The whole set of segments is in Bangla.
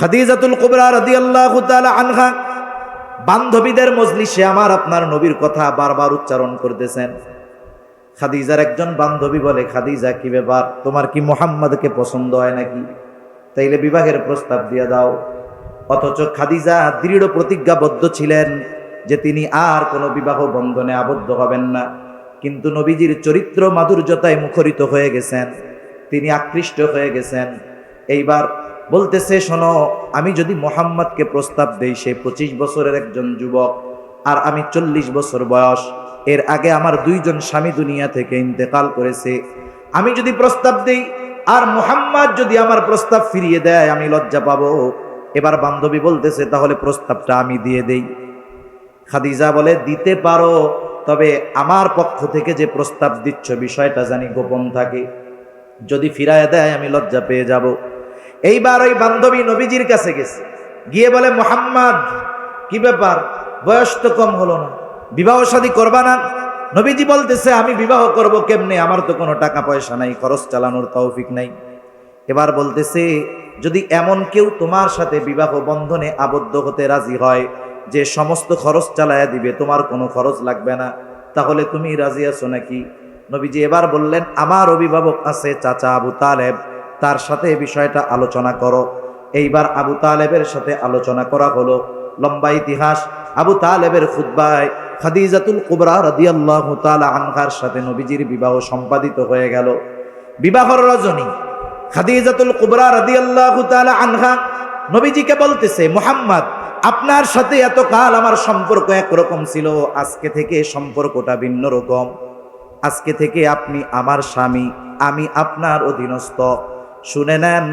খাদিজাতুল কুবরা রাদিয়াল্লাহু তাআলা আনহা, বান্ধবীদের মজলিসে আমার আপনার নবীর কথা বারবার উচ্চারণ করতেছেন। খাদিজার একজন বান্ধবী বলে, খাদিজা, কি ব্যাপার? তোমার কি মোহাম্মদকে পছন্দ হয় নাকি? তাইলে বিবাহের প্রস্তাব দিয়ে দাও। অথচ খাদিজা দৃঢ় প্রতিজ্ঞাবদ্ধ ছিলেন যে তিনি আর কোনো বিবাহ বন্ধনে আবদ্ধ হবেন না। কিন্তু নবীজির চরিত্র মাধুর্যতায় মুখরিত হয়ে গেছেন। তিনি আকৃষ্ট হয়ে গেছেন। এইবার বলতেছে, শোনো, আমি যদি মোহাম্মদকে প্রস্তাব দেই, সে পঁচিশ বছরের একজন যুবক, আর আমি চল্লিশ বছর বয়স, এর আগে আমার দুইজন স্বামী দুনিয়া থেকে ইন্তেকাল করেছে, আমি যদি প্রস্তাব দেই, আর মোহাম্মদ যদি আমার প্রস্তাব ফিরিয়ে দেয়, আমি লজ্জা পাবো। এবার বান্ধবী বলতেছে, তাহলে প্রস্তাবটা আমি দিয়ে দেই। খাদিজা বলে, দিতে পারো, তবে আমার পক্ষ থেকে যে প্রস্তাব দিচ্ছ বিষয়টা জানি গোপন থাকে। যদি ফিরায় দেয়, আমি লজ্জা পেয়ে যাব। এইবার ওই বান্ধবী নবীজির কাছে গেছে। গিয়ে বলে, মোহাম্মদ, কি ব্যাপার? বয়স তো কম হলো না। বিবাহ শাদী করবা না? নবীজি বলতেছে, আমি বিবাহ করব কেমনে? আমার তো কোনো টাকা পয়সা নাই, খরচ চালানোর তৌফিক নাই। এবার বলতেছে, যদি এমন কেউ তোমার সাথে বিবাহ বন্ধনে আবদ্ধ হতে রাজি হয়, যে সমস্ত খরচ চালায়া দিবে, তোমার কোনো খরচ লাগবে না। তাহলে তুমি রাজি আছো নাকি? নবীজি এবার বললেন, আমার অভিভাবক আছে চাচা আবু তালেব। তার সাথে এই বিষয়টা আলোচনা করো। এইবার আবু তালেবের সাথে আলোচনা করা হলো। লম্বা ইতিহাস। আবু তালেবের খুদ্বায় খাদিজাতুল কুবরা রাদিয়াল্লাহু তাআলা আনহার সাথে নবীজির বিবাহ সম্পাদিত হয়ে গেল। বিবাহর রজনী। খাদিজাতুল কুবরা রাদিয়াল্লাহু তাআলা আনহা নবীজিকে বলতেছে, মোহাম্মদ, আপনার সাথে এত কাল আমার সম্পর্ক একরকম ছিল। আজকে থেকে সম্পর্কটা ভিন্ন রকম। আজকে থেকে আপনি আমার স্বামী, আমি আপনার অধীনস্থ। শুনে নেন,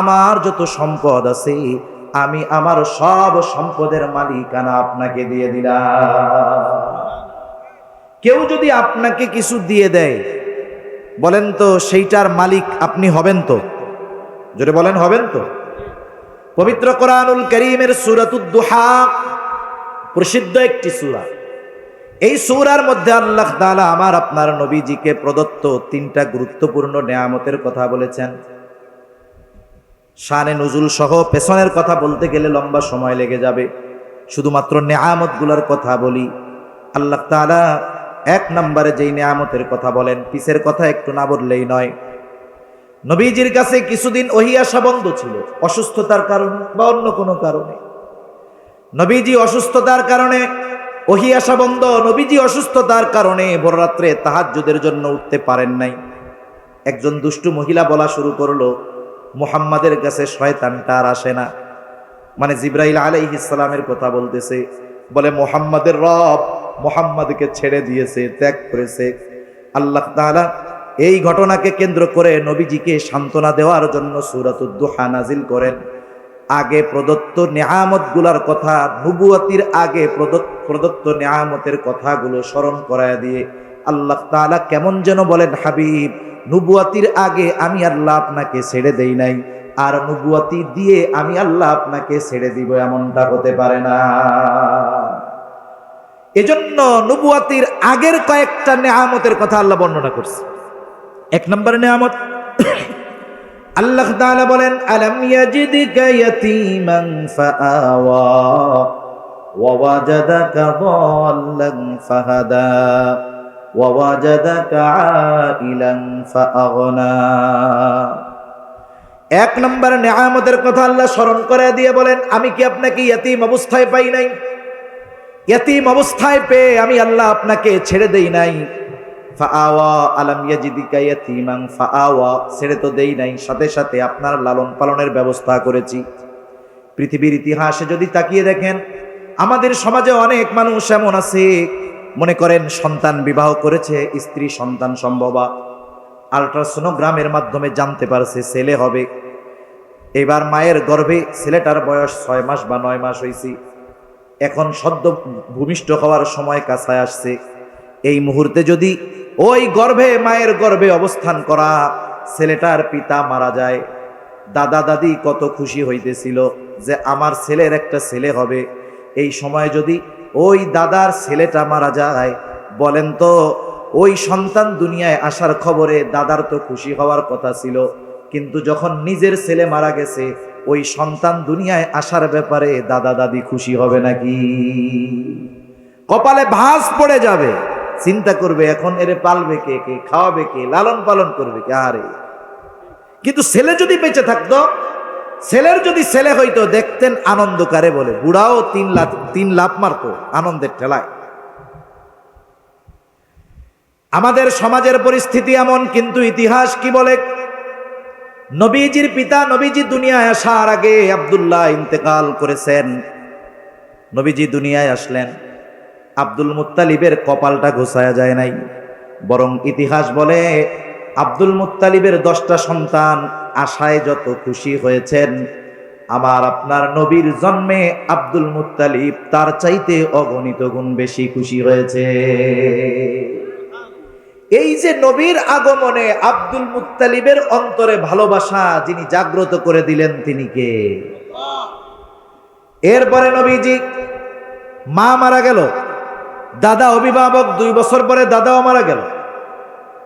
আমার যত সম্পদ আছে, আমি আমার সব সম্পদের মালিকানা আপনাকে দিয়ে দিলাম। কেউ যদি আপনাকে কিছু দিয়ে দেয়, বলেন তো সেইটার মালিক আপনি হবেন তো? যদি বলেন, হবেন তো? পবিত্র কোরআনুল করিমের সুরাতুদ্দোহা, প্রসিদ্ধ একটি সূরা। এই সুরার মধ্যে আল্লাহ আমার আপনার নবীজিকে প্রদত্ত তিনটা গুরুত্বপূর্ণ নেয়ামতের কথা বলেছেন। শানে নজুল সহ পেছনের কথা বলতে গেলে লম্বা সময় লেগে যাবে। শুধুমাত্র নেয়ামতগুলোর কথা বলি। আল্লাহ তালা এক নম্বরে যেই নেয়ামতের কথা বলেন, পিসের কথা একটু না বললেই নয়। নবীজির কাছে কিছুদিন ওহি আসা বন্ধ ছিল, অসুস্থতার কারণে বা অন্য কোনো কারণে। নবীজি অসুস্থতার কারণে ওহি আসা বন্ধ নবীজি অসুস্থতার কারণে ভোর রাত্রে তাহাজ্জুদের জন্য উঠতে পারেন নাই। একজন দুষ্টু মহিলা বলা শুরু করল মুহাম্মাদের কাছে শয়তানটা আর আসে না। মানে জিব্রাইল আলাইহিস ইসলামের কথা বলতেছে, বলে মোহাম্মদের রব মোহাম্মদকে ছেড়ে দিয়েছে, ত্যাগ করেছে। আল্লাহ তাআলা এই ঘটনাকে কেন্দ্র করে নবীজিকে সান্ত্বনা দেওয়ার জন্য সুরাতুদ্দোহা নাজিল করেন। আগে প্রদত্ত নেয়ামতগুলার কথা নুবুয়াতির আগে প্রদত্ত প্রদত্ত নেয়ামতের কথাগুলো স্মরণ করায় দিয়ে আল্লাহ তাআলা কেমন যেন বলেন, হাবিব, নুবুয়াতির আগে আমি আল্লাহ আপনাকে ছেড়ে দেই নাই, আর নুবুয়াতি দিয়ে আমি আল্লাহ আপনাকে ছেড়ে দিব, এমনটা হতে পারে না। এজন্য নুবুয়াতির আগের কয়েকটা নেয়ামতের কথা আল্লাহ বর্ণনা করছে। এক নম্বর নেয়ামত, আল্লাহ তাআলা বলেন, আলাম ওয়া ওয়াজাদাকা দাল্লান ফাহাদা। এক নম্বর নেয়ামতের কথা আল্লাহ স্মরণ করে দিয়ে বলেন, আমি কি আপনাকে ইয়াতীম অবস্থায় পাই নাই? ইয়াতীম অবস্থায় পেয়ে আমি আল্লাহ আপনাকে ছেড়ে দেই নাই। ছেড়ে তো দেই নাই, সাথে সাথে আপনার লালন পালনের ব্যবস্থা করেছি। পৃথিবীর ইতিহাসে যদি তাকিয়ে দেখেন, আমাদের সমাজে অনেক মানুষ এমন আছে মনে করেন সন্তান বিবাহ করেছে, স্ত্রী সন্তান সম্ভবা। আলট্রাসোনোগ্রামের মাধ্যমে জানতে পারছে ছেলে হবে। এবার মায়ের গর্ভে ছেলেটার বয়স ছয় মাস বা নয় মাস হয়েছে এখন সদ্য ভূমিষ্ঠ হওয়ার সময় কাছায় আসছে। এই মুহূর্তে যদি ওই গর্ভে মায়ের গর্ভে অবস্থান করা ছেলেটার পিতা মারা যায়, দাদা দাদি কত খুশি হইতেছিল যে আমার ছেলের একটা ছেলে হবে। এই সময় যদি ওই দাদার ছেলেটা মারা যায়। বলেন তো, ওই সন্তান দুনিয়ায় আসার খবরে দাদার তো খুশি হওয়ার কথা ছিল। কিন্তু যখন নিজের ছেলে মারা গেছে, ওই সন্তান দুনিয়ায় আসার ব্যাপারে দাদা দাদি খুশি হবে নাকি? কপালে ভাঁজ পড়ে যাবে। চিন্তা করবে, এখন এরে পালবে কে কে খাওয়াবে কে, লালন পালন করবে কে? আরে। কিন্তু ছেলে যদি বেঁচে থাকতো ছেলের যদি ছেলে হইতো, দেখতেন আনন্দকারে বলে, বুড়াও তিন লাখ তিন লাভ মারতো আনন্দের ঠেলায়। আমাদের সমাজের পরিস্থিতি এমন, কিন্তু ইতিহাস কি বলে? নবীজির পিতা নবীজি দুনিয়ায় আসার আগে আব্দুল্লাহ ইন্তেকাল করেছেন। নবীজি দুনিয়ায় আসলেন। আব্দুল মুত্তালিবের কপালটা ঘোষায়া যায় নাই। বরং ইতিহাস বলে, আব্দুল মুত্তালিবের দশটা সন্তান আশায় যত খুশি হয়েছেন আমার আপনার নবীর জন্মে আব্দুল মুত্তালিব তার চাইতে অগণিত গুণ বেশি খুশি হয়েছে। এই যে নবীর আগমনে আব্দুল মুত্তালিবের অন্তরে ভালোবাসা যিনি জাগ্রত করে দিলেন তিনি কে? এরপরে নবীজি, মা মারা গেল, দাদা অভিভাবক দুই বছর পরে দাদাও মারা গেল।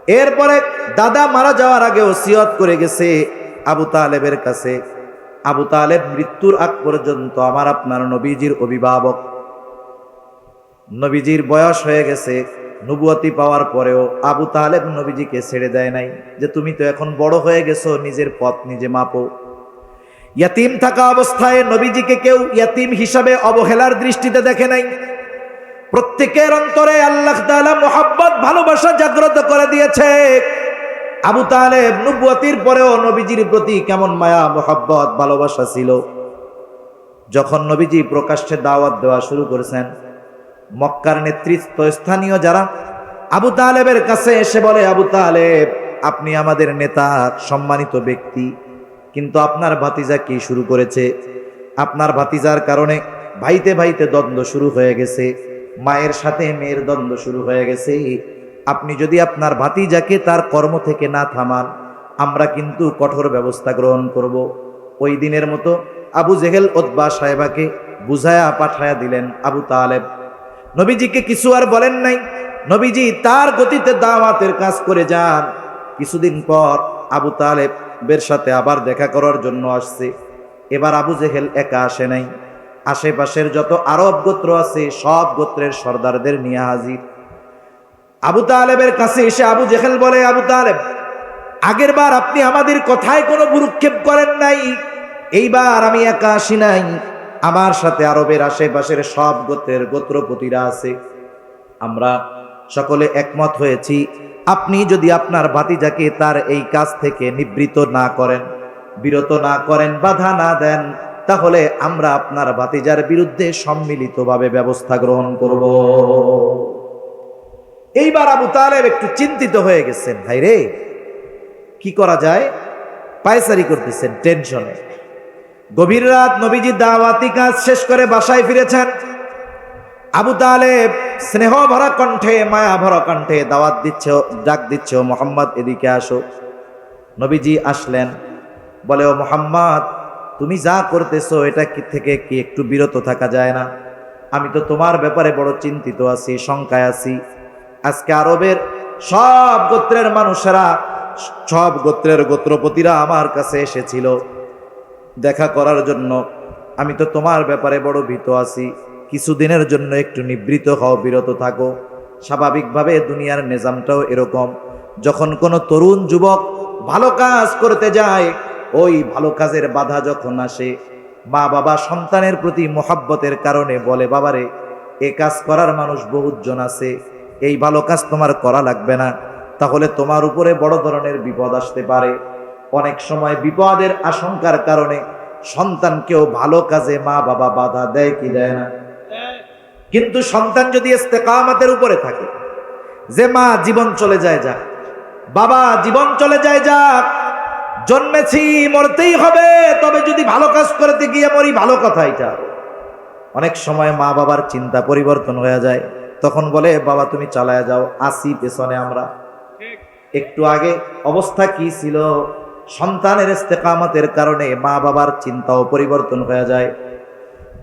এরপরে দাদা মারা যাওয়ার আগে ওসিয়ত করে গেছে আবু তালেবের কাছে, আবু তালেব মৃত্যুর আগ পর্যন্ত আমার আপনার নবীজির অভিভাবক। নবীজির বয়স হয়ে গেছে নবুয়তি পাওয়ার পরেও আবু তালেব নবীজিকে ছেড়ে দেয় নাই, যে তুমি তো এখন বড় হয়ে গেছো, নিজের পথ নিজে মাপো। ইয়াতিম থাকা অবস্থায় নবীজিকে কেউ ইয়াতিম হিসাবে অবহেলার দৃষ্টিতে দেখে নাই। প্রত্যেকের অন্তরে আল্লাহ মোহাব্বত, ভালোবাসা জাগ্রত করে দিয়েছে। আবু তালেব নবুয়তির পরেও নবীজির প্রতি কেমন মায়া, মোহাব্বত, ভালোবাসা ছিল। যখন নবীজি প্রকাশ্যে দাওয়াত দেওয়া শুরু করেছেন, মক্কার নেতৃত্ব স্থানীয় যারা, আবু তালেবের কাছে এসে বলে, আবু তালেব, আপনি আমাদের নেতা, সম্মানিত ব্যক্তি, কিন্তু আপনার ভাতিজা কি শুরু করেছে? আপনার ভাতিজার কারণে ভাইতে ভাইতে দ্বন্দ্ব শুরু হয়ে গেছে, মায়ের সাথে মেয়ের দ্বন্দ্ব শুরু হয়ে গেছে আপনি যদি আপনার ভাতিজাকে তার কর্ম থেকে না থামান, আমরা কিন্তু কঠোর ব্যবস্থা গ্রহণ করব। ওই দিনের মতো আবু জেহেল ওতবা সাহেবাকে বুঝায়া পাঠায়া দিলেন আবু তালেব। নবীজিকে কিছু আর বলেন নাই। নবীজি তার গতিতে দাওয়াতের কাজ করে যান। কিছুদিন পর আবু তালেবের সাথে আবার দেখা করার জন্য আসছে। এবার আবু জেহেল একা আসে নাই। আশেপাশের যত আরব গোত্র আছে, সব গোত্রের সর্দারদের নিয়ে হাজির। আবু তালেবের কাছে এসে আবু জেহেল বলে, আবু তালেব, আগের বার আপনি আমাদের কথায় কোনো গুরুক্ষেপ করেন নাই। এইবার আমি একা আসি নাই। আমার সাথে আরবের আশেপাশের সব গোত্রের গোত্রপতিরা আছে। আমরা সকলে একমত হয়েছি, আপনি যদি আপনার ভাতিজাকে তার এই কাজ থেকে নিবৃত না করেন, বিরত না করেন, বাধা না দেন, তাহলে আমরা আপনার ভাতিজার বিরুদ্ধে সম্মিলিতভাবে ব্যবস্থা গ্রহণ করব। এইবার আবু তালেব একটু চিন্তিত হয়ে গেছেন, ভাই রে, কি করা যায়? পায়সারি করতেছেন, টেনশনে। গভীর রাত নবীজি দাওয়াতি কাজ শেষ করে বাসায় ফিরেছেন। আবু তালেব স্নেহ ভরা কণ্ঠে, মায়া ভরা কণ্ঠে দাওয়াত দিচ্ছে, ডাক দিচ্ছে মোহাম্মদ, এদিকে আসো। নবীজি আসলেন, বলে, ও মোহাম্মদ, তুমি যা করতেছো, এটা কি থেকে কি একটু বিরত থাকা যায় না? আমি তো তোমার ব্যাপারে বড় চিন্তিত আছি, শঙ্কায় আছি। আজকে আরবের সব গোত্রের মানুষেরা, সব গোত্রের গোত্রপতিরা আমার কাছে এসেছিল। দেখা করার জন্য। আমি তো তোমার ব্যাপারে বড় ভীত আছি। কিছুদিনের জন্য একটু নিবৃত হও, বিরত থাকো। স্বাভাবিকভাবে দুনিয়ার নিজামটাও এরকম। যখন কোনো তরুণ যুবক ভালো কাজ করতে যায়, ওই ভালো কাজের বাধা যখন আসে মা বাবা সন্তানের প্রতি মোহাব্বতের কারণে বলে, বাবারে, এ কাজ করার মানুষ বহুজন আছে। এই ভালো কাজ তোমার করা লাগবে না। তাহলে তোমার উপরে বড় ধরনের বিপদ আসতে পারে। অনেক সময় বিপদের আশঙ্কার কারণে সন্তানকেও ভালো কাজে মা বাবা বাধা দেয় কি দেয় না। কিন্তু সন্তান যদি ইস্তেকামাতের উপরে থাকে, যে মা জীবন চলে যায় যাক, বাবা জীবন চলে যায় যাক, জন্মেছি, মরতেই হবে, তবে যদি ভালো কাজ করতে গিয়ে মরি, ভালো কথা এটা। অনেক সময় মা বাবার চিন্তা পরিবর্তন হয়ে যায়। তখন বলে, বাবা, তুমি চালায় যাও, আসি পেছনে আমরা। একটু আগে অবস্থা কি ছিল? সন্তানের ইস্তেকামতের কারণে মা বাবার চিন্তাও পরিবর্তন হয়ে যায়।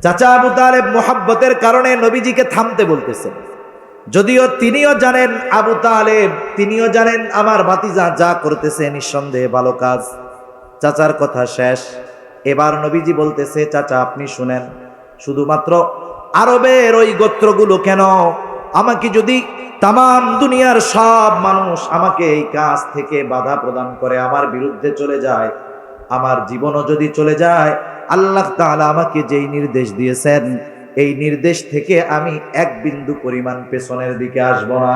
চাচা আবু তালেব মোহাব্বতের কারণে নবীজিকে থামতে বলতেছেন, যদিও তিনিও জানেন আবু তালেব, তিনিও জানেন আমার ভাতিজা যা করতেছে নিঃসন্দেহে ভালো কাজ। চাচার কথা শেষ। এবার নবীজি বলতেছে, চাচা, আপনি শুনেন, শুধুমাত্র আরবের ওই গোত্রগুলো কেন? আমাকে যদি তাম দুনিয়ার সব মানুষ আমাকে এই কাজ থেকে বাধা প্রদান করে, আমার বিরুদ্ধে চলে যায়, আমার জীবনও যদি চলে যায়, আল্লাহ তাআলা আমাকে যেই নির্দেশ দিয়েছেন, এই নির্দেশ থেকে আমি এক বিন্দু পরিমাণ পেছনের দিকে আসব না।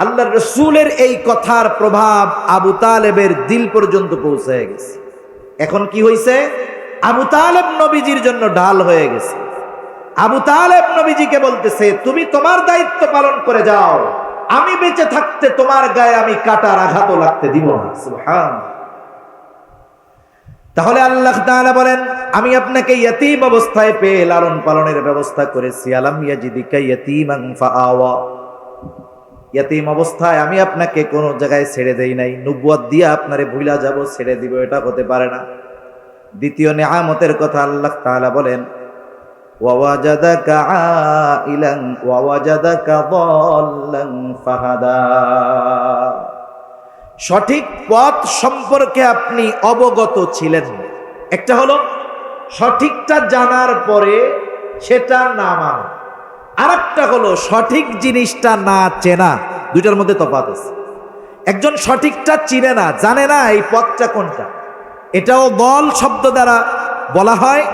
আল্লাহ রসুলের এই কথার প্রভাব আবু তালেবের দিল পর্যন্ত পৌঁছে গেছে। এখন কি হয়েছে আবু তালেব নবীজির জন্য ডাল হয়ে গেছে। আবু তালেব নবীজিকে বলতেছে, তুমি তোমার দায়িত্ব পালন করে যাও। আমি বেঁচে থাকতে তোমার গায়ে আমি কাটার আঘাতও লাগতে দিব না। তাহলে আল্লাহ বলেন, আমি আপনাকে ইয়তীম অবস্থায় পেয়ে লালন পালনের ব্যবস্থা করেছি। আলাম ইয়াতিম অবস্থায় আমি আপনাকে কোনো জায়গায় ছেড়ে দেই নাই। নুবুয়াত দিয়ে আপনারে ভুলা যাব, ছেড়ে দিব, এটা হতে পারে না। দ্বিতীয় নেয়ামতের কথা আল্লাহ তাআলা বলেন সঠিক পথ সম্পর্কে আপনি অবগত ছিলেন। একটা হলো, সঠিকটা জানার পরে সেটা না মানা। আরেকটা হলো, সঠিক জিনিসটা না চেনা। দুইটার মধ্যে তফাৎ আছে। একজন সঠিকটা চিনে না, জানে না এই পথটা কোনটা। এটাও বল শব্দ দ্বারা বলা হয়।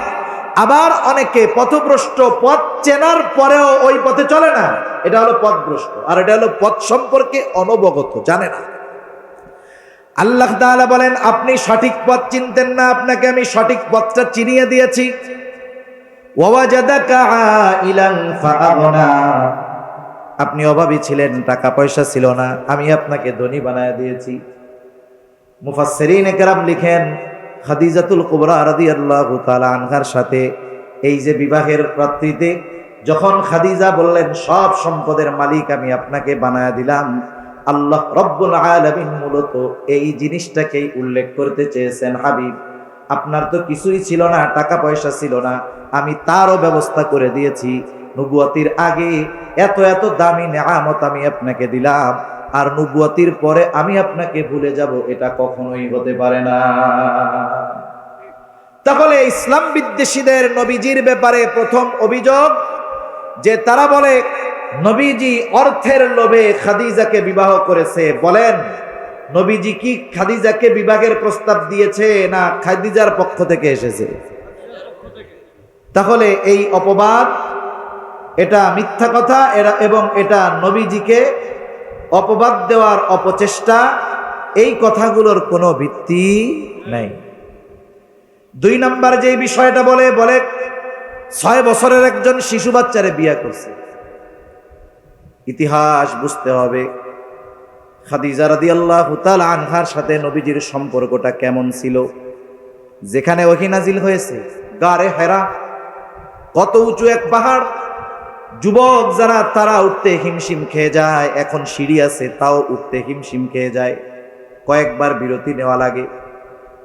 আবার অনেকে পথভ্রষ্ট পথ চেনার পরেও ওই পথে চলে না। এটা হলো পথভ্রষ্ট। আর এটা হলো পথ সম্পর্কে অনবগত, জানে না। আল্লাহ তাআলা বলেন, আপনি সঠিক পথ চিনতেন না, আপনাকে আমি সঠিক পথটা চিনিয়ে দিয়েছি। আপনি অভাবী ছিলেন টাকা পয়সা ছিল না, আমি আপনাকে ধনী বানায় দিয়েছি। মুফাসসিরিন একরাম লিখেন খাদিজাতুল কুবরা রাদি আল্লাহ তাআলা আনহার সাথে, এই যে বিবাহের রাত্রিতে যখন খাদিজা বললেন, সব সম্পদের মালিক আমি আপনাকে বানায় দিলাম, আল্লাহ রব্বুল আলামিন মূলত এই জিনিসটাকেই উল্লেখ করতে চেয়েছেন, হাবিব, আপনার তো কিছুই ছিল না, টাকা পয়সা ছিল না, আমি তারও ব্যবস্থা করে দিয়েছি, নবুয়াতির আগে এত এত দামি নেয়ামত আমি আপনাকে দিলাম আর নবুয়াতির পরে আমি আপনাকে ভুলে যাব, এটা কখনোই হতে পারে না। তাহলে ইসলাম বিদ্বেষীদের নবীজির ব্যাপারে প্রথম অভিযোগ, যে তারা বলে, নবীজি অর্থের লোভে খাদিজাকে বিবাহ করেছে। বলেন, নবীজি কি খাদিজাকে বিবাহের প্রস্তাব দিয়েছে না খাদিজার পক্ষ থেকে এসেছে? তাহলে এই অপবাদ, এটা মিথ্যা কথা এবং এটা নবীজিকে অপবাদ দেওয়ার অপচেষ্টা, এই কথাগুলোর কোনো ভিত্তি নেই। দুই নাম্বার যে বিষয়টা বলে বলে ছয় বছরের একজন শিশু বাচ্চারে বিয়ে করছে। ইতিহাস বুঝতে হবে, খাদিজা রাদি আল্লাহ হুতাল আনহার সাথে নবীজির সম্পর্কটা কেমন ছিল? যেখানে ওহি নাজিল হয়েছে, গারে হেরা, কত উঁচু এক পাহাড় যুবক যারা, তারা উঠতে হিমশিম খেয়ে যায়। এখন সিঁড়ি আছে, তাও উঠতে হিমশিম খেয়ে যায়। কয়েকবার বিরতি নেওয়া লাগে।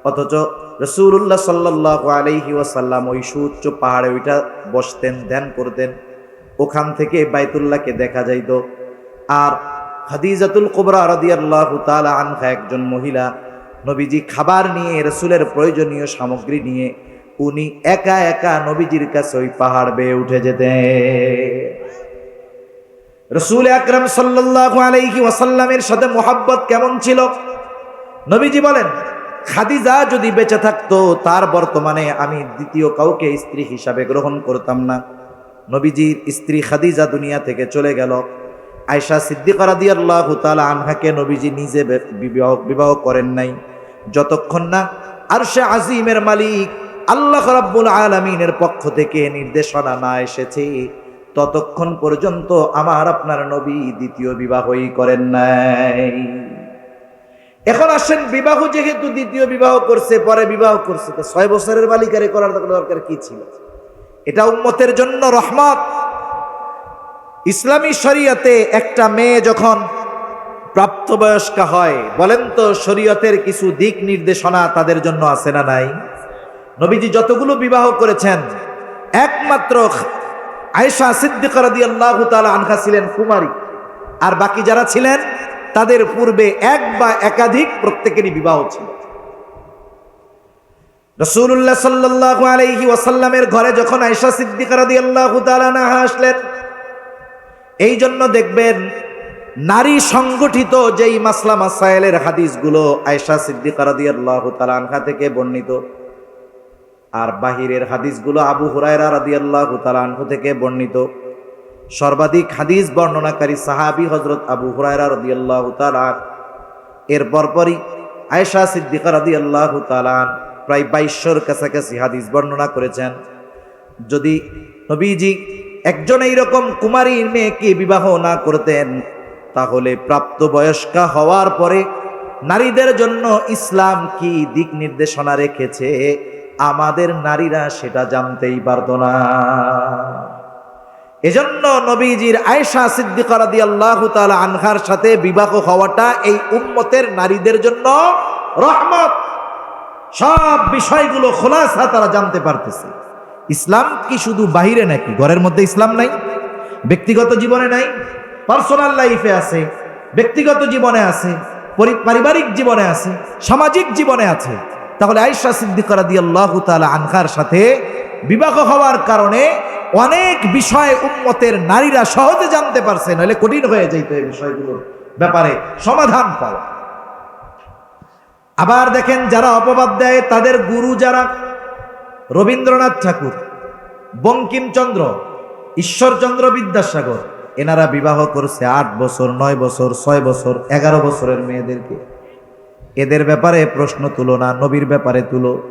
অথচ রসুল্লাহ সাল্লাহ আলাইহি ওয়াসাল্লাম ওই সুউচ্চ পাহাড়ে ওইটা বসতেন, ধ্যান করতেন। ওখান থেকে বাইতুল্লাহকে দেখা যাইত। আর হাদিজাতুল কোবরা রাদিয়াল্লাহ তাআলা আনহা একজন মহিলা, নবীজি খাবার নিয়ে, রসুলের প্রয়োজনীয় সামগ্রী নিয়ে উনি একা একা নবীজির কাছে ওই পাহাড় বেয়ে উঠে যেতেন। রসুল আকরাম সাল্লাল্লাহু আলাইহি ওয়াসাল্লামের সাথে মোহাব্বত কেমন ছিল? নবীজি বলেন, খাদিজা যদি বেঁচে থাকতো, তার বর্তমানে আমি দ্বিতীয় কাউকে স্ত্রী হিসাবে গ্রহণ করতাম না। নবীজির স্ত্রী খাদিজা দুনিয়া থেকে চলে গেল। আয়সা সিদ্দিকা আনহাকে নবীজি নিজে বিবাহ বিবাহ করেন নাই। যতক্ষণ না আরশে আজিমের মালিক আল্লাহ রাব্বুল আলামিনের পক্ষ থেকে নির্দেশনা না এসেছে। ততক্ষণ পর্যন্ত আমার আপনার নবী দ্বিতীয় বিবাহই করেন নাই। এখন আসেন, বিবাহ যেহেতু দ্বিতীয় বিবাহ করছে, পরে বিবাহ করছে, তো ছয় বছরের বালিকারে করার দরকার কি ছিল? এটা উম্মতের জন্য রহমত। ইসলামী শরিয়তে একটা মেয়ে যখন প্রাপ্তবয়স্কা হয়, বলেন তো শরীয়তের কিছু দিক নির্দেশনা তাদের জন্য আছে না নাই? নবীজি যতগুলো বিবাহ করেছেন, একমাত্র আয়েশা সিদ্দিক রাদিয়াল্লাহু তাআলা আনহা ছিলেন কুমারী। আর বাকি যারা ছিলেন, তাদের পূর্বে এক বা একাধিক প্রত্যেকেরই বিবাহ ছিল। রসুল্লাহ সাল্লাহ আলহি ওয়াসাল্লামের ঘরে যখন আয়সা সিদ্দিকা রাদিয়াল্লাহু তাআলা আনহা আসলেন, এই জন্য দেখবেন নারী সংগঠিত যেই মাসলা মাসাইলের হাদিসগুলো আয়সা সিদ্দিকা রাদিয়াল্লাহু তাআলা আনহা থেকে বর্ণিত আর বাহিরের হাদিসগুলো আবু হুরায়রা রাদিয়াল্লাহু তাআলা আনহু থেকে বর্ণিত। সর্বাধিক হাদিস বর্ণনাকারী সাহাবী হজরত আবু হুরায়রা রাদিয়াল্লাহু তাআলা এর পরপরই আয়েশা সিদ্দিকা রাদিয়াল্লাহু তাআলা প্রায় বাইশশোর কাছাকাছি হাদিস বর্ণনা করেছেন। যদি নবীজি একজন এইরকম কুমারী মেয়েকে বিবাহ না করতেন, তাহলে প্রাপ্তবয়স্কা হওয়ার পরে নারীদের জন্য ইসলাম কি দিক নির্দেশনা রেখেছে? আমাদের নারীরা সেটা জানতেই পারত না। এজন্য নবীজির আয়েশা সিদ্দিকা রাদিয়াল্লাহু তাআলা আনহার সাথে বিবাহ হওয়াটা এই উম্মতের নারীদের জন্য রহমত। সব বিষয়গুলো খোলাসা তারা জানতে পারতেছে। ইসলাম কি শুধু বাহিরে নাকি? ঘরের মধ্যে ইসলাম নাই? ব্যক্তিগত জীবনে নাই? পার্সোনাল লাইফে আছে? ব্যক্তিগত জীবনে আছে? পারিবারিক জীবনে আছে? সামাজিক জীবনে আছে? তাহলে আয়েশা সিদ্দিকা রাদিয়াল্লাহু তাআলা আনহার সাথে বিবাহ হওয়ার কারণে অনেক বিষয় উম্মতের নারীরা সহজে জানতে পারছে নাহলে কঠিন হয়ে যাইতো এই বিষয়গুলোর ব্যাপারে সমাধান পাওয়া। আবার দেখেন যারা অপবাদ দেয়, তাদের গুরু যারা রবীন্দ্রনাথ ঠাকুর, বঙ্কিমচন্দ্র, ঈশ্বরচন্দ্র বিদ্যাসাগর, এনারা বিবাহ করছে আট বছর, নয় বছর, ছয় বছর, এগারো বছরের মেয়েদেরকে। এদের ব্যাপারে প্রশ্ন তুলো না, নবীর ব্যাপারে তুলো।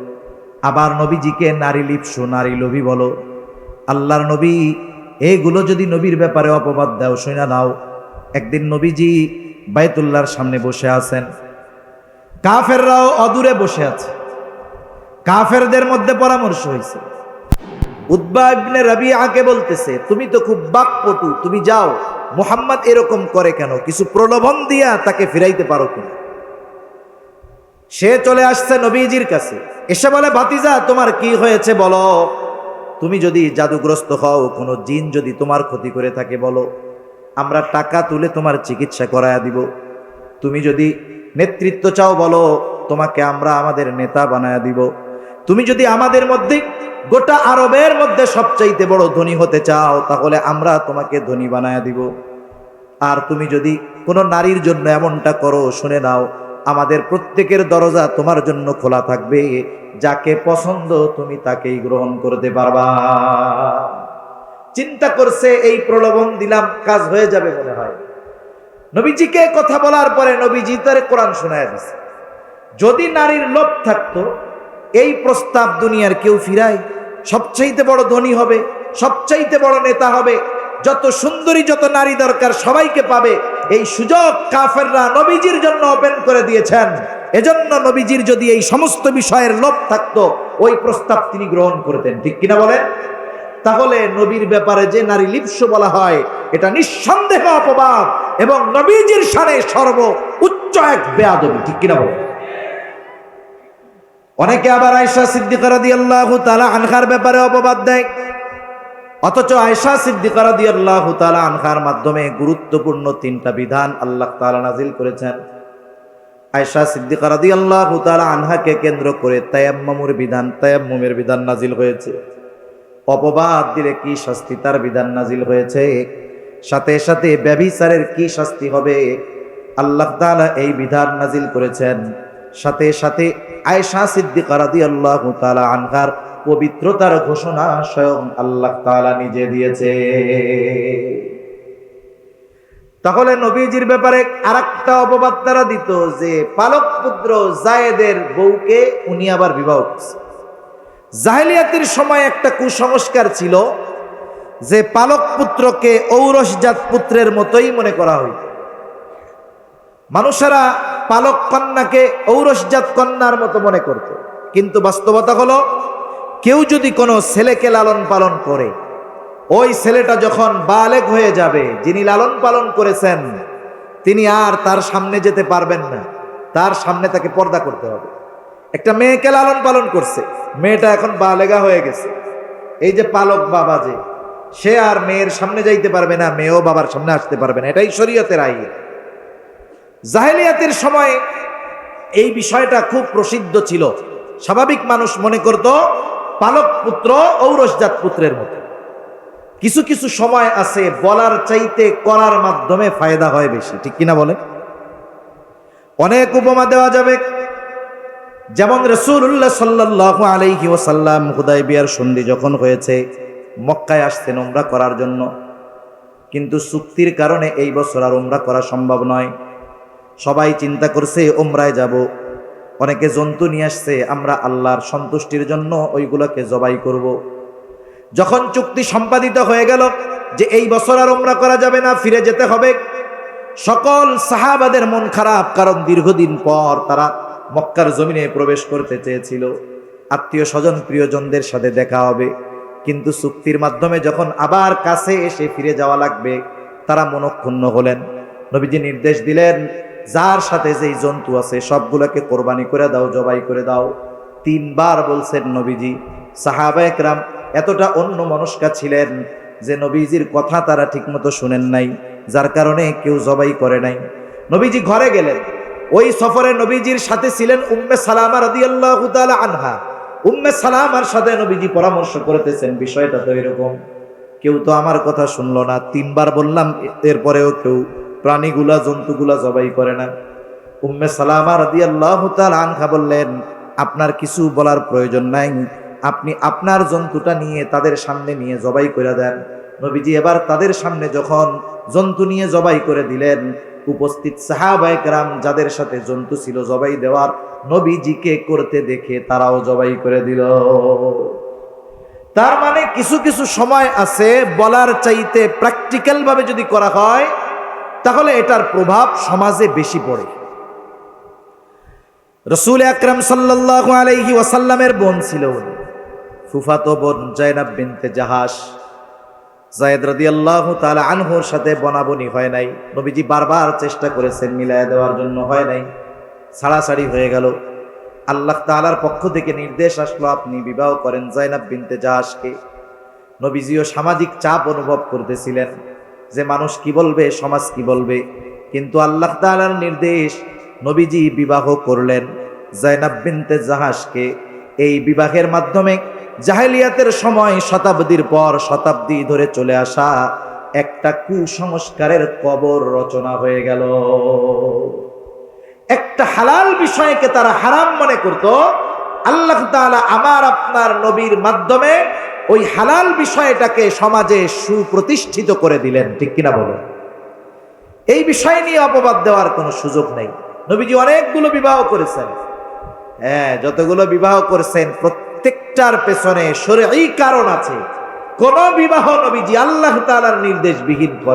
আবার নবীজিকে নারী লিপসু, নারী লোভী বলো। আল্লাহর নবী এইগুলো যদি নবীর ব্যাপারে অপবাদ দাও শোনা নাও। একদিন নবীজি বাইতুল্লাহর সামনে বসে আছেন। কাফেররাও অদূরে বসে আছে। কাফেরদের মধ্যে পরামর্শ হয়েছে উদ্বা ইবনে রাবিআকে বলতেছে, তুমি তো খুব বাকপটু, তুমি যাও। মোহাম্মদ এরকম করে কেন? কিছু প্রলোভন দিয়া তাকে ফিরাইতে পারো কিনা? সে চলে আসছে নবীজির কাছে। এসে বলে, ভাতিজা, তোমার কি হয়েছে বলো? তুমি যদি জাদুগ্রস্ত হও, কোনো জিন যদি তোমার ক্ষতি করে থাকে বলো। আমরা টাকা তুলে তোমার চিকিৎসা করায়া দিব। তুমি যদি নেতৃত্ব চাও বলো, তোমাকে আমরা আমাদের নেতা বানায়া দিব। তুমি যদি আমাদের মধ্যে, গোটা আরবের মধ্যে সবচাইতে বড় ধনী হতে চাও, তাহলে আমরা তোমাকে ধনী বানায়া দিব। আর তুমি যদি কোনো নারীর জন্য এমনটা করো, শুনে নাও আমাদের প্রত্যেকের দরজা তোমার জন্য খোলা থাকবে। যাকে পছন্দ তুমি তাকেই গ্রহণ করতে পারবা। চিন্তা করছে, এই প্রলোভন দিলাম, কাজ হয়ে যাবে মনে হয়। নবীজিকে কথা বলার পরে নবীজি তার কোরআন শোনায় দিছে। যদি নারীর লোভ থাকতো, এই প্রস্তাব দুনিয়ার কেউ ফিরায়। সবচাইতে বড় ধনী হবে, সবচাইতে বড় নেতা হবে। যত সুন্দরী, যত নারী দরকার সবাইকে পাবে। এই সুযোগ কাফেররা নবীজির জন্য ওপেন করে দিয়েছেন। এজন্য নবীজির যদি এই সমস্ত বিষয়ের লোভ থাকতো, ওই প্রস্তাব তিনি গ্রহণ করতেন, ঠিক কিনা বলেন? তাহলে নবীর ব্যাপারে যে নারী লিপ্স বলা হয়, এটা নিঃসন্দেহ অপবাদ এবং নবীজির সানে সর্ব উচ্চ এক বেয়াদবি, ঠিক কিনা বলেন? অনেকে আবার আয়সা সিদ্দিকা রাদিয়াল্লাহু তাআলা আনহার ব্যাপারে অপবাদ দেয়। অথচ আয়সা সিদ্দিকা রাদিয়াল্লাহু তাআলা আনহার মাধ্যমে গুরুত্বপূর্ণ তিনটা বিধান আল্লাহ তাআলা নাজিল করেছেন। আয়সা সিদ্দিকা রাদিয়াল্লাহু তাআলা আনহাকে কেন্দ্র করে তায়াম্মুমের বিধান তায়াম্মুমের বিধান নাজিল হয়েছে। অপবাদ দিলে কি শাস্তি তার বিধান নাজিল হয়েছে? সাথে সাথে ব্যভিচারের কি শাস্তি হবে? আল্লাহ তাআলা এই বিধান নাজিল করেছেন। সাথে সাথে আয়েশা সিদ্দিকা রাদিয়াল্লাহু তাআলা আনহার পবিত্রতার ঘোষণা স্বয়ং আল্লাহ তাআলা নিজে দিয়েছে। তাহলে নবীজির ব্যাপারে আরেকটা অপবাদ তারা দিত যে, পালক পুত্র জায়েদের বউকে উনি আবার বিবাহ করছে। জাহেলিয়াতের সময় একটা কুসংস্কার ছিল যে, পালক পুত্রকে ঔরসজাত পুত্রের মতোই মনে করা হইত। মানুষেরা পালক কন্যাকে ঔরসজাত কন্যার মতো মনে করত। কিন্তু বাস্তবতা হলো কেউ যদি কোনো ছেলেকে লালন পালন করে, ওই ছেলেটা যখন বালেক হয়ে যাবে, যিনি লালন পালন করেছেন, তিনি আর তার সামনে যেতে পারবেন না। তার সামনে তাকে পর্দা করতে হবে। একটা মেয়েকে লালন পালন করছে, মেয়েটা এখন বালেগা হয়ে গেছে। এই যে পালক বাবা যে, সে আর মেয়ের সামনে যাইতে পারবে না, মেয়েও বাবার সামনে আসতে পারবে না। এটাই শরীয়তের আইন। জাহেলিয়াতের সময় এই বিষয়টা খুব প্রসিদ্ধ ছিল। স্বাভাবিক মানুষ মনে করত পালক পুত্র ঔরসজাত পুত্রের মতো। কিছু কিছু সময় আছে বলার চাইতে করার মাধ্যমে ফায়দা হয় বেশি, ঠিক কিনা বলে অনেক উপমা দেওয়া যাবে। যেমন রসুল্লাহ সাল্লাহ আলাইহি ওসাল্লাম হুদাই বিয়ার সন্ধি যখন হয়েছে, মক্কায় আসতেন ওমরা করার জন্য। কিন্তু চুক্তির কারণে এই বছর আর ওমরা করা সম্ভব নয়। সবাই চিন্তা করছে ওমরায় যাব। অনেকে জন্তু নিয়ে আসছে, আমরা আল্লাহর সন্তুষ্টির জন্য ওইগুলোকে জবাই করব। যখন চুক্তি সম্পাদিত হয়ে গেল যে এই বছর আর ওমরা করা যাবে না, ফিরে যেতে হবে, সকল সাহাবাদের মন খারাপ, কারণ দীর্ঘদিন পর তারা মক্কার জমিনে প্রবেশ করতে চেয়েছিল। আত্মীয় স্বজন, প্রিয়জনদের সাথে দেখা হবে। কিন্তু চুক্তির মাধ্যমে যখন আবার কাছে এসে ফিরে যাওয়া লাগবে, তারা মনক্ষুণ্ণ হলেন। নবীজি নির্দেশ দিলেন যার সাথে যেই জন্তু আছে, সবগুলোকে কোরবানি করে দাও, জবাই করে দাও। তিনবার বলছেন নবীজি, সাহাবা একরাম এতটা অন্য মনস্কা ছিলেন যে নবীজির কথা তারা ঠিকমতো শুনেন নাই, যার কারণে কেউ জবাই করে নাই। নবীজি ঘরে গেলেন। ওই সফরে নবীজির সাথে ছিলেন উম্মে সালামা রাদিয়াল্লাহু আনহা। উম্মে সালামার সাথে নবীজি পরামর্শ করতেছেন, বিষয়টা তো এরকম। কেউ তো আমার কথা শুনলো না, তিনবার বললাম, এরপরেও কেউ প্রাণীগুলা, জন্তুগুলা জবাই করে না। উম্মে সালামা রাদিয়াল্লাহু তাআলা আনহা বললেন, আপনার কিছু বলার প্রয়োজন নাই। আপনি আপনার জন্তুটা নিয়ে তাদের সামনে নিয়ে জবাই করে দেন। নবীজি এবার তাদের সামনে যখন জন্তু নিয়ে জবাই করে দিলেন, উপস্থিত সাহাবাইকরাম যাদের সাথে জন্তু ছিল জবাই দেওয়ার, নবীজিকে করতে দেখে তারাও জবাই করে দিল। তার মানে কিছু কিছু সময় আছে বলার চাইতে প্র্যাকটিক্যাল ভাবে যদি করা হয় তাহলে এটার প্রভাব সমাজে বেশি পড়ে। রসুল আকরাম সাল্লাহ আলাইহি ওয়াসাল্লামের বোন ছিল ফুফাতো বোন জাইনাব বিনতে জাহাস জায়দ রদি আল্লাহ তালা আনহুর সাথে বনাবনি হয় নাই। নবীজি বারবার চেষ্টা করেছেন মিলাইয়া দেওয়ার জন্য হয় নাই। ছাড়াছাড়ি হয়ে গেল। আল্লাহ তালার পক্ষ থেকে নির্দেশ আসলো, আপনি বিবাহ করেন জাইনাব বিনতে জাহাসকে নবীজিও সামাজিক চাপ অনুভব করতেছিলেন। যে মানুষ কি বলবে, সমাজ কি বলবে। কিন্তু আল্লাহ তালার নির্দেশ নবীজি বিবাহ করলেন জাইনাব বিনতে জাহাসকে এই বিবাহের মাধ্যমে জাহেলিয়াতের সময় শতাব্দীর পর শতাব্দী ধরে চলে আসা একটা কুসংস্কারের কবর রচনা হয়ে গেল। একটা হালাল বিষয়কে তারা হারাম মনে করত। আল্লাহ তাআলা আমার আপনার নবীর মাধ্যমে ওই হালাল বিষয়টাকে সমাজে সুপ্রতিষ্ঠিত করে দিলেন, ঠিক কিনা বলো এই বিষয় নিয়ে অপবাদ দেওয়ার কোনো সুযোগ নেই। নবীজি অনেকগুলো বিবাহ করেছেন। হ্যাঁ যতগুলো বিবাহ করেছেন, প্রত্যেকটার পেছনে সরে এই কারণ আছে। কোন বিবাহ নবীজি আল্লাহ তালার নির্দেশ বিহীন করে